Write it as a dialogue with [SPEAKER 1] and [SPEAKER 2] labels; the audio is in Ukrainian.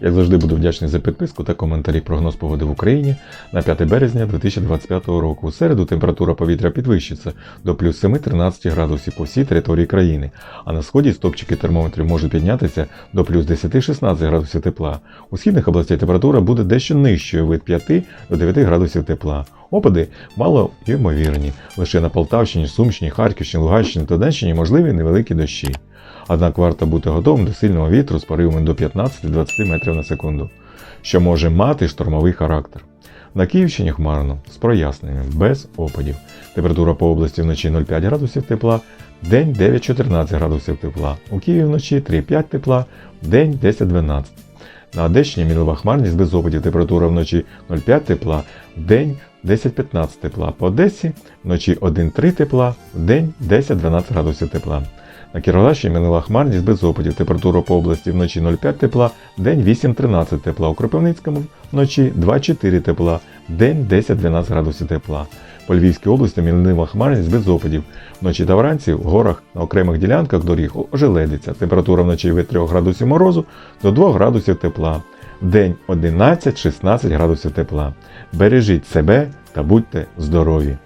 [SPEAKER 1] Як завжди буду вдячний за підписку та коментарі прогноз погоди в Україні на 5 березня 2025 року. У середу температура повітря підвищиться до плюс 7-13 градусів по всій території країни, а на сході стопчики термометрів можуть піднятися до плюс 10-16 градусів тепла. У східних областях температура буде дещо нижчою від 5 до 9 градусів тепла. Опади мало ймовірні. Лише на Полтавщині, Сумщині, Харківщині, Луганщині та Донеччині можливі невеликі дощі. Однак варто бути готовим до сильного вітру з поривами до 15-20 метрів на секунду, що може мати штормовий характер. На Київщині хмарно, з проясненнями, без опадів. Температура по області вночі 0,5 градусів тепла, день 9-14 градусів тепла. У Києві вночі 3,5 тепла, день 10-12. На Одещині мінлива хмарність без опадів, температура вночі 0,5 тепла, день 10-15 тепла. По Одесі вночі 1,3 тепла, день 10-12 градусів тепла. На Кіровоградщині мінлива хмарність без опадів, температура по області вночі 0,5 тепла, день 8-13 тепла. У Кропивницькому вночі 2-4 тепла, день 10-12 градусів тепла. По Львівській області мінлива хмарність без опадів. Вночі та вранці в горах на окремих ділянках доріг ожеледиться. Температура вночі від 3 градусів морозу до 2 градусів тепла. День 11-16 градусів тепла. Бережіть себе та будьте здорові!